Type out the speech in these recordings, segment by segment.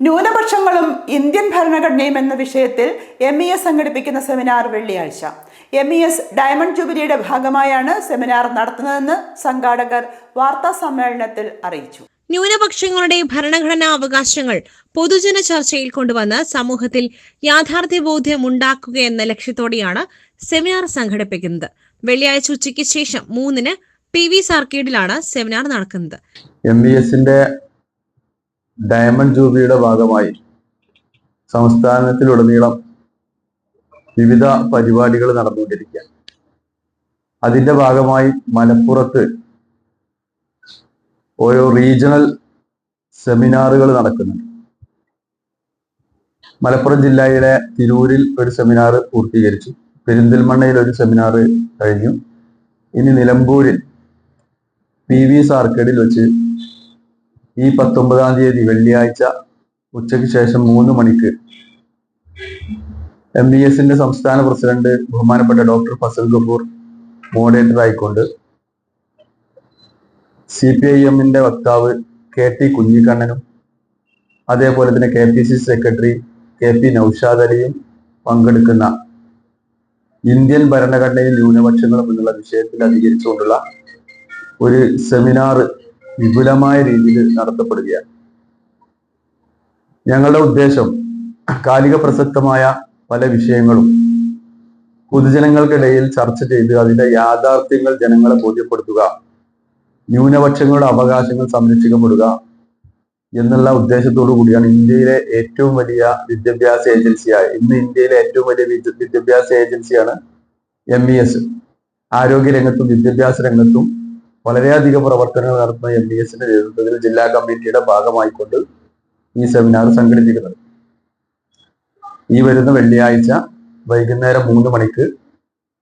ന്യൂനപക്ഷങ്ങളും Indian ഭരണഘടനയും എന്ന വിഷയത്തിൽ എം ഇ എസ് സംഘടിപ്പിക്കുന്ന സെമിനാർ വെള്ളിയാഴ്ച. എം ഇ എസ് ഡയമണ്ട് ജൂബിലിയുടെ ഭാഗമായാണ് സെമിനാർ നടത്തുന്നതെന്ന് സംഘാടകർ വാർത്താ സമ്മേളനത്തിൽ അറിയിച്ചു. ന്യൂനപക്ഷങ്ങളുടെ ഭരണഘടനാ അവകാശങ്ങൾ പൊതുജന ചർച്ചയിൽ കൊണ്ടുവന്ന് സമൂഹത്തിൽ യാഥാർത്ഥ്യബോധ്യം ഉണ്ടാക്കുക എന്ന ലക്ഷ്യത്തോടെയാണ് സെമിനാർ സംഘടിപ്പിക്കുന്നത്. വെള്ളിയാഴ്ച ഉച്ചയ്ക്ക് ശേഷം മൂന്നിന് പി വി സാർക്കേഡിലാണ് സെമിനാർ നടക്കുന്നത്. എം ഇ എസിന്റെ ഡയമണ്ട് ജൂബിലിയുടെ ഭാഗമായി സംസ്ഥാനത്തിലുടനീളം വിവിധ പരിപാടികൾ നടന്നുകൊണ്ടിരിക്കുക അതിന്റെ ഭാഗമായി മലപ്പുറത്ത് ഓരോ റീജിയണൽ സെമിനാറുകൾ നടക്കുന്നുണ്ട്. മലപ്പുറം ജില്ലയിലെ തിരൂരിൽ ഒരു സെമിനാർ പൂർത്തീകരിച്ചു. പെരിന്തൽമണ്ണയിൽ ഒരു സെമിനാർ കഴിഞ്ഞു. ഇനി നിലമ്പൂരിൽ പി വി സാർക്കേഡിൽ വെച്ച് ഈ പത്തൊമ്പതാം തീയതി വെള്ളിയാഴ്ച ഉച്ചയ്ക്ക് ശേഷം മൂന്ന് മണിക്ക് എം ബി എസിന്റെ സംസ്ഥാന പ്രസിഡന്റ് ബഹുമാനപ്പെട്ട ഡോക്ടർ ഫസൽ ഗബൂർ മോഡറേറ്റർ ആയിക്കൊണ്ട് സി പി ഐ എമ്മിന്റെ വക്താവ് കെ ടി കുഞ്ഞിക്കണ്ണനും അതേപോലെ തന്നെ K P C secretary K P Noushad അലിയും പങ്കെടുക്കുന്ന ഇന്ത്യൻ ഭരണഘടനയിൽ ന്യൂനപക്ഷങ്ങളും എന്നുള്ള വിഷയത്തിൽ അധികരിച്ചുകൊണ്ടുള്ള ഒരു സെമിനാർ വിപുലമായ രീതിയിൽ നടത്തപ്പെടുകയാണ്. ഞങ്ങളുടെ ഉദ്ദേശം കാലിക പ്രസക്തമായ പല വിഷയങ്ങളും പൊതുജനങ്ങൾക്കിടയിൽ ചർച്ച ചെയ്ത് അതിന്റെ യാഥാർത്ഥ്യങ്ങൾ ജനങ്ങളെ ബോധ്യപ്പെടുത്തുക ന്യൂനപക്ഷങ്ങളുടെ അവകാശങ്ങൾ സംരക്ഷിക്കപ്പെടുക എന്നുള്ള ഉദ്ദേശത്തോടു കൂടിയാണ് ഇന്ത്യയിലെ ഏറ്റവും വലിയ വിദ്യാഭ്യാസ ഏജൻസിയായ ഇന്ന് ഇന്ത്യയിലെ ഏറ്റവും വലിയ വിദ്യാഭ്യാസ ഏജൻസിയാണ് എം ഇ എസ് ആരോഗ്യ രംഗത്തും വിദ്യാഭ്യാസ രംഗത്തും വളരെയധികം പ്രവർത്തനങ്ങൾ നടത്തുന്ന എം ബി എസിന്റെ നേതൃത്വത്തിൽ ജില്ലാ കമ്മിറ്റിയുടെ ഭാഗമായിക്കൊണ്ട് ഈ സെമിനാർ സംഘടിപ്പിക്കുന്നത്. ഈ വരുന്ന വെള്ളിയാഴ്ച വൈകുന്നേരം മൂന്ന് മണിക്ക്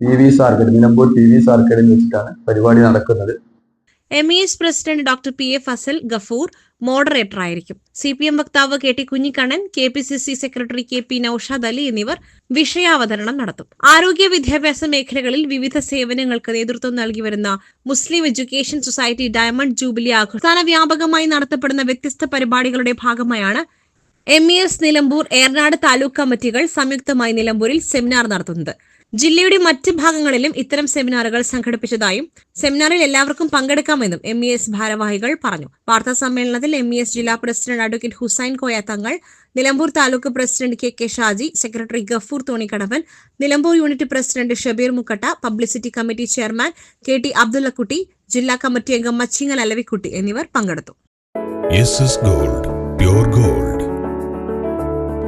ടി വി സാർക്കഡ് നിലമ്പൂർ ടി വി സാർക്കഡിൽ വെച്ചിട്ടാണ് പരിപാടി നടക്കുന്നത്. M E S president doctor P A Fasal Gafoor moderator ആയിരിക്കും. സി പി എം വക്താവ് K T Kunhikannan K P C C secretary K P Noushad Ali എന്നിവർ വിഷയാവതരണം നടത്തും. ആരോഗ്യ വിദ്യാഭ്യാസ മേഖലകളിൽ വിവിധ സേവനങ്ങൾക്ക് നേതൃത്വം നൽകി വരുന്ന Muslim education society diamond jubilee ആഘോഷം. വ്യാപകമായി നടത്തപ്പെടുന്ന വ്യത്യസ്ത പരിപാടികളുടെ ഭാഗമായാണ് M E S Nilambur Eranad taluk കമ്മിറ്റികൾ സംയുക്തമായി നിലമ്പൂരിൽ സെമിനാർ നടത്തുന്നത്. ജില്ലയുടെ മറ്റ് ഭാഗങ്ങളിലും ഇത്തരം സെമിനാറുകൾ സംഘടിപ്പിച്ചതായും സെമിനാറിൽ എല്ലാവർക്കും പങ്കെടുക്കാമെന്നും എം ഇ എസ് ഭാരവാഹികൾ പറഞ്ഞു. വാർത്താ സമ്മേളനത്തിൽ എം ഇ എസ് ജില്ലാ president advocate Hussain Koya Thangal Nilambur taluk president K K Shaji secretary Gafoor Thonikkadavan Nilambur unit president Shabeer Mukkatta publicity committee chairman K T Abdullakutty ജില്ലാ committee അംഗം മച്ചിങ്ങൽ അലവിക്കുട്ടി എന്നിവർ പങ്കെടുത്തു. Gold gold